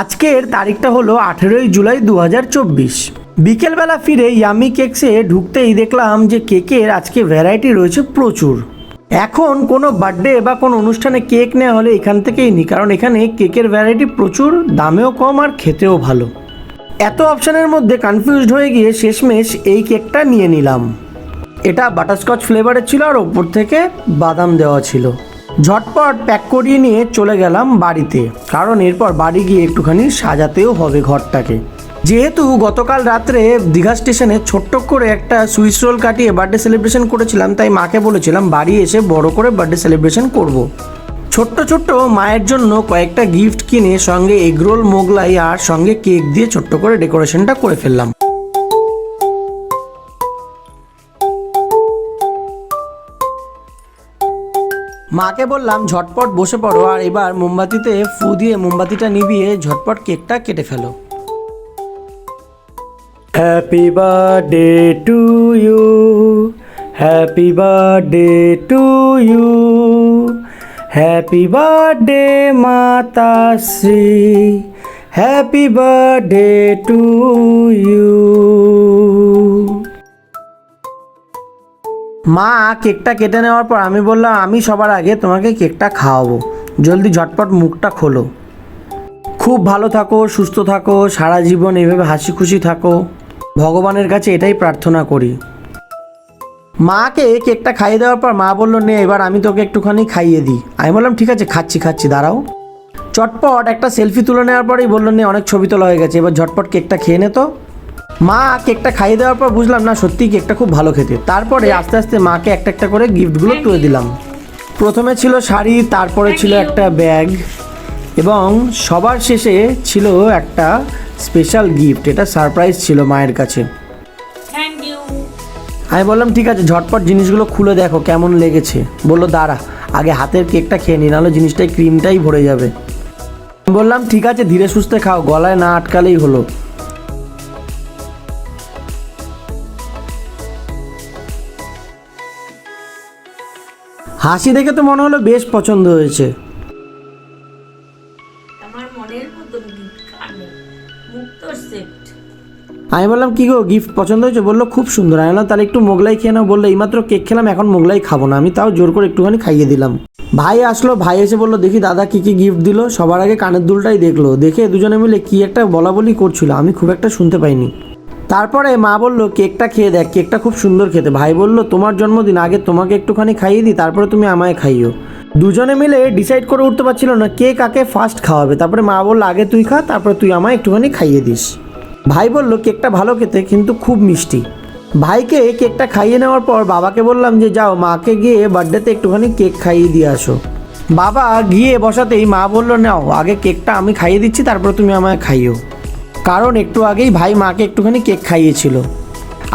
আজকের তারিখটা হলো আঠেরোই জুলাই দু হাজার চব্বিশ। বিকেলবেলা ফিরে ইয়ামি কেকসে ঢুকতেই দেখলাম যে কেকের আজকে ভ্যারাইটি রয়েছে প্রচুর। এখন কোনো বার্থডে বা কোনো অনুষ্ঠানে কেক নেওয়া হলে এখান থেকেই নিই কারণ এখানে কেকের ভ্যারাইটি প্রচুর, দামেও কম আর খেতেও ভালো। এত অপশানের মধ্যে কনফিউজড হয়ে গিয়ে শেষমেশ এই কেকটা নিয়ে নিলাম। এটা বাটারস্কচ ফ্লেভারের ছিল আর ওপর থেকে বাদাম দেওয়া ছিল। ঝটপট প্যাক করিয়ে নিয়ে চলে গেলাম বাড়িতে। কারণ এরপর বাড়ি গিয়ে একটুখানি সাজাতেও হবে ঘরটাকে। যেহেতু গতকাল রাত্রে দীঘা স্টেশনে ছোট্ট করে একটা সুইস রোল কাটিয়ে বার্থডে সেলিব্রেশন করেছিলাম, তাই মাকে বলেছিলাম, বাড়ি এসে বড় করে বার্থডে সেলিব্রেশন করব। ছোট্ট ছোট্ট মায়ের জন্য কয়েকটা গিফট কিনে সঙ্গে এগরোল মোগলাই আর সঙ্গে কেক দিয়ে ছোট্ট করে ডেকোরেশনটা করে ফেললাম। মাকে বললাম, ঝটপট বসে পড়ো আর এবার মোমবাতিতে ফু দিয়ে মোমবাতিটা নিভিয়ে ঝটপট কেকটা কেটে ফেলো। Happy birthday to you happy birthday to you happy birthday Matashree happy birthday to you মা, কেকটা কেটে নেওয়ার পর আমি বললাম, আমি সবার আগে তোমাকে কেকটা খাওয়াবো। জলদি ঝটপট মুখটা খোলো। খুব ভালো থাকো, সুস্থ থাকো, সারা জীবন এভাবে হাসি খুশি থাকো। ভগবানের কাছে এটাই প্রার্থনা করি। মাকে কেকটা খাইয়ে দেওয়ার পর মা বলল, নে, এবার আমি তোকে একটুখানি খাইয়ে দিই। আমি বললাম, ঠিক আছে, খাচ্ছি খাচ্ছি, দাঁড়াও। চটপট একটা সেলফি তুলে নেওয়ার পরেই বলল, নে, অনেক ছবি তোলা হয়ে গেছে, এবার ঝটপট কেকটা খেয়ে নে তো। মা কেকটা খাইয়ে দেওয়ার পর বুঝলাম না সত্যি কেকটা খুব ভালো খেতে। তারপরে আস্তে আস্তে মাকে একটা একটা করে গিফটগুলো তুলে দিলাম। প্রথমে ছিল শাড়ি তারপরে ছিল একটা ব্যাগ এবং সবার শেষে ছিল একটা স্পেশাল গিফট এটা সারপ্রাইজ ছিল মায়ের কাছে। আমি বললাম ঠিক আছে ঝটপট জিনিসগুলো খুলে দেখো কেমন লেগেছে। বলল দাঁড়া আগে হাতের কেকটা খেয়ে নি নাহলে জিনিসটাই ক্রিমটাই ভরে যাবে। বললাম ঠিক আছে ধীরে সুস্থে খাও গলায় না আটকালেই হলো। হাসি দেখে তো মনে হলো বেশ পছন্দ হয়েছে। আমার মনের মতো আমি বললাম কি গো গিফট পছন্দ হয়েছে? বলল খুব সুন্দর। আমি বললাম তাহলে একটু মোগলাই খেয়ে নাও। বলল এইমাত্র কেক খেলাম এখন মোগলাই খাব না। আমি তাও জোর করে একটুখানি খাইয়ে দিলাম। ভাই আসলো ভাই এসে বলল দেখি দাদা কি কি গিফট দিল। সবার আগে কানের দুলটাই দেখল। দেখে দুজনে মিলে কি একটা বলা বলি করছিল আমি খুব একটা শুনতে পাইনি। তারপরে মা বলল, কেকটা খেয়ে দেখ, কেকটা খুব সুন্দর খেতে। ভাই বলল, তোমার জন্মদিন, আগে তোমাকে একটুখানি খাইয়ে দিই, তারপরে তুমি আমায় খাইও। দুজনে মিলে ডিসাইড করে উঠতে পারছিল না কে কাকে ফার্স্ট খাওয়াবে। তারপরে মা বলল, আগে তুই খা, তারপরে তুই আমায় একটুখানি খাইয়ে দিস। ভাই বলল, কেকটা ভালো খেতে, কিন্তু খুব মিষ্টি। ভাইকে কেকটা খাইয়ে নেওয়ার পর বাবাকে বললাম যে, যাও, মাকে গিয়ে বার্থডেতে একটুখানি কেক খাইয়ে দিয়ে আসো। বাবা গিয়ে বসাতেই মা বলল, নাও, আগে কেকটা আমি খাইয়ে দিচ্ছি, তারপর তুমি আমায় খাইও। কারণ একটু আগেই ভাই মাকে একটুখানি কেক খাইয়েছিল।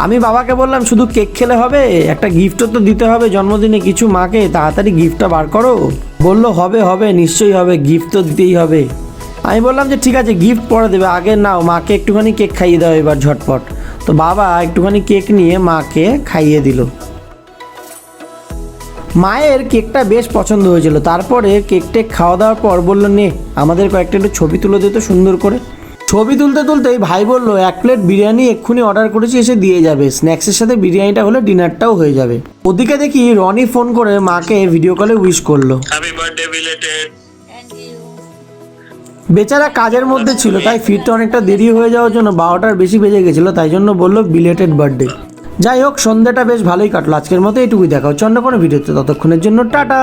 আমি বাবাকে বললাম, শুধু কেক খেলে হবে? একটা গিফটও তো দিতে হবে জন্মদিনে, কিছু মাকে তাড়াতাড়ি গিফটটা বার করো? বলল, হবে হবে, নিশ্চয়ই হবে গিফট তো দিতেই হবে। আমি বললাম যে, ঠিক আছে গিফট পরে দেবে, আগে নাও, মাকে একটুখানি কেক খাইয়ে দাও এবার ঝটপট। তো বাবা একটুখানি কেক নিয়ে মাকে খাইয়ে দিল। মায়ের কেকটা বেশ পছন্দ হয়েছিল। তারপরে কেক টেক খাওয়া দাওয়ার পর বলল, নে, আমাদের কয়েকটা একটু ছবি তুলে দিত সুন্দর করে। ছবি তুলতে তুলতেই ভাই বলল এক প্লেট বিরিয়ানি এক্ষুনি অর্ডার করেছি এসে দিয়ে যাবে। স্ন্যাক্সের সাথে বিরিয়ানিটা হলে ডিনারটাও হয়ে যাবে। ওদিকে দেখি রনি ফোন করে মাকে ভিডিও কলে উইশ করল। বেচারা কাজের মধ্যে ছিল তাই ফিরতে অনেকটা দেরি হয়ে যাওয়ার জন্য বারোটার বেশি বেজে গেছিল তাই জন্য বলল বিলেটেড বার্থডে যাই হোক সন্ধ্যাটা বেশ ভালোই কাটলো। আজকের মতো এইটুকুই দেখা হচ্ছে অন্য কোনো ভিডিওতে ততক্ষণের জন্য টাটা।